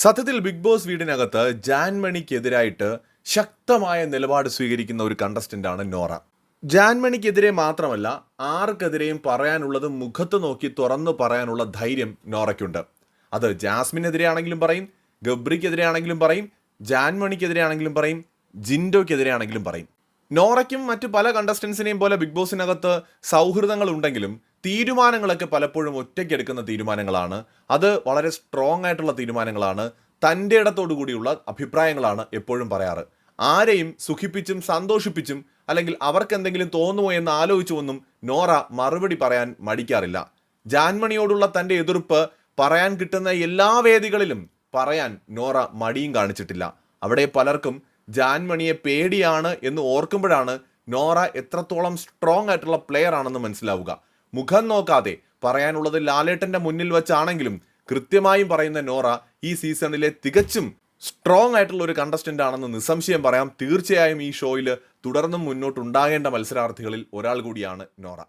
സത്യത്തിൽ big boss വീടിനകത്ത് ജാൻമണിക്കെതിരായിട്ട് ശക്തമായ നിലപാട് സ്വീകരിക്കുന്ന ഒരു കണ്ടസ്റ്റന്റാണ് നോറ. ജാൻമണിക്കെതിരെ മാത്രമല്ല ആർക്കെതിരെയും പറയാനുള്ളത് മുഖത്ത് നോക്കി തുറന്നു പറയാനുള്ള ധൈര്യം നോറയ്ക്കുണ്ട്. അത് ജാസ്മിനെതിരെ ആണെങ്കിലും പറയും ഗബ്രിക്കെതിരെ ആണെങ്കിലും പറയും ജാൻമണിക്കെതിരെ ആണെങ്കിലും പറയും ജിൻഡോയ്ക്കെതിരെ ആണെങ്കിലും പറയും. നോറയ്ക്കും മറ്റു പല കണ്ടസ്റ്റൻസിനെയും പോലെ ബിഗ് ബോസിനകത്ത് സൗഹൃദങ്ങൾ ഉണ്ടെങ്കിലും തീരുമാനങ്ങളൊക്കെ പലപ്പോഴും ഒറ്റയ്ക്കെടുക്കുന്ന തീരുമാനങ്ങളാണ്. അത് വളരെ സ്ട്രോങ് ആയിട്ടുള്ള തീരുമാനങ്ങളാണ്. തന്റെ ഇടത്തോടു കൂടിയുള്ള അഭിപ്രായങ്ങളാണ് എപ്പോഴും പറയാറ്. ആരെയും സുഖിപ്പിച്ചും സന്തോഷിപ്പിച്ചും അല്ലെങ്കിൽ അവർക്ക് എന്തെങ്കിലും തോന്നുമോ എന്ന് ആലോചിച്ചുവെന്നും നോറ മറുപടി പറയാൻ മടിക്കാറില്ല. ജാൻമണിയോടുള്ള തന്റെ എതിർപ്പ് പറയാൻ കിട്ടുന്ന എല്ലാ വേദികളിലും പറയാൻ നോറ മടിയും കാണിച്ചിട്ടില്ല. അവിടെ പലർക്കും ജാൻമണിയെ പേടിയാണ് എന്ന് ഓർക്കുമ്പോഴാണ് നോറ എത്രത്തോളം സ്ട്രോങ് ആയിട്ടുള്ള പ്ലെയർ ആണെന്ന് മനസ്സിലാവുക. മുഖം നോക്കാതെ പറയാനുള്ളത് ലാലേട്ടന്റെ മുന്നിൽ വെച്ചാണെങ്കിലും കൃത്യമായും പറയുന്ന നോറ ഈ സീസണിലെ തികച്ചും സ്ട്രോങ് ആയിട്ടുള്ള ഒരു കണ്ടസ്റ്റന്റ് ആണെന്ന് നിസ്സംശയം പറയാം. തീർച്ചയായും ഈ ഷോയിൽ തുടർന്നും മുന്നോട്ടുണ്ടാകേണ്ട മത്സരാർത്ഥികളിൽ ഒരാൾ കൂടിയാണ് നോറ.